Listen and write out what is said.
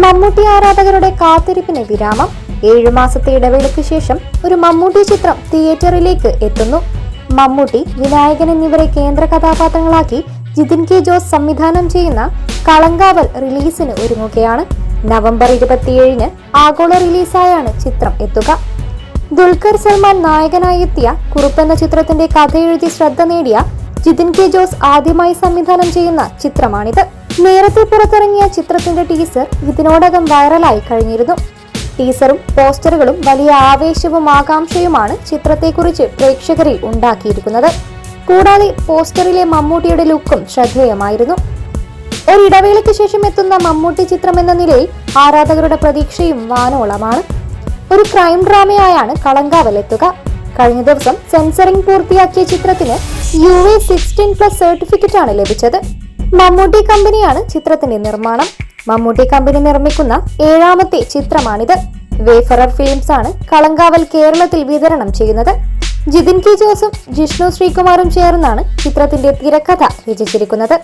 മമ്മൂട്ടി ആരാധകരുടെ കാത്തിരിപ്പിന് വിരാമം. ഏഴു മാസത്തെ ഇടവേളയ്ക്ക് ശേഷം ഒരു മമ്മൂട്ടി ചിത്രം തിയേറ്ററിലേക്ക് എത്തുന്നു. മമ്മൂട്ടി വിനായകൻ എന്നിവരെ കേന്ദ്ര കഥാപാത്രങ്ങളാക്കി ജിതിൻ കെ ജോസ് സംവിധാനം ചെയ്യുന്ന കളങ്കാവൽ റിലീസിന് ഒരുങ്ങുകയാണ്. നവംബർ ഇരുപത്തിയേഴിന് ആഗോള റിലീസായാണ് ചിത്രം എത്തുക. ദുൽഖർ സൽമാൻ നായകനായി എത്തിയ കുറുപ്പെന്ന ചിത്രത്തിന്റെ കഥയെഴുതി ശ്രദ്ധ നേടിയ ജിതിൻ കെ ജോസ് ആദ്യമായി സംവിധാനം ചെയ്യുന്ന ചിത്രമാണിത്. നേരത്തെ പുറത്തിറങ്ങിയ ചിത്രത്തിന്റെ ടീസർ ഇതിനോടകം വൈറലായി കഴിഞ്ഞിരുന്നു. ടീസറും പോസ്റ്ററുകളും വലിയ ആവേശവും ആകാംക്ഷയുമാണ് ചിത്രത്തെക്കുറിച്ച് പ്രേക്ഷകരിൽ ഉണ്ടാക്കിയിരിക്കുന്നത്. കൂടാതെ പോസ്റ്ററിലെ മമ്മൂട്ടിയുടെ ലുക്കും ശ്രദ്ധേയമായിരുന്നു. ഒരിടവേളയ്ക്ക് ശേഷം എത്തുന്ന മമ്മൂട്ടി ചിത്രം എന്ന നിലയിൽ ആരാധകരുടെ പ്രതീക്ഷയും വാനോളമാണ്. ഒരു ക്രൈം ഡ്രാമയായാണ് കളങ്കാവൽ എത്തുക കഴിഞ്ഞ ദിവസം സെൻസറിംഗ് പൂർത്തിയാക്കിയ ചിത്രത്തിന് U A sixteen plus certificate ആണ് ലഭിച്ചത്. മമ്മൂട്ടി കമ്പനിയാണ് ചിത്രത്തിന്റെ നിർമ്മാണം. മമ്മൂട്ടി കമ്പനി നിർമ്മിക്കുന്ന ഏഴാമത്തെ ചിത്രമാണിത്. വേഫറർ ഫിലിംസ് ആണ് കളങ്കാവൽ കേരളത്തിൽ വിതരണം ചെയ്യുന്നത്. ജിതിൻ കെ ജോസും ജിഷ്ണു ശ്രീകുമാറും ചേർന്നാണ് ചിത്രത്തിന്റെ തിരക്കഥ രചിച്ചിരിക്കുന്നത്.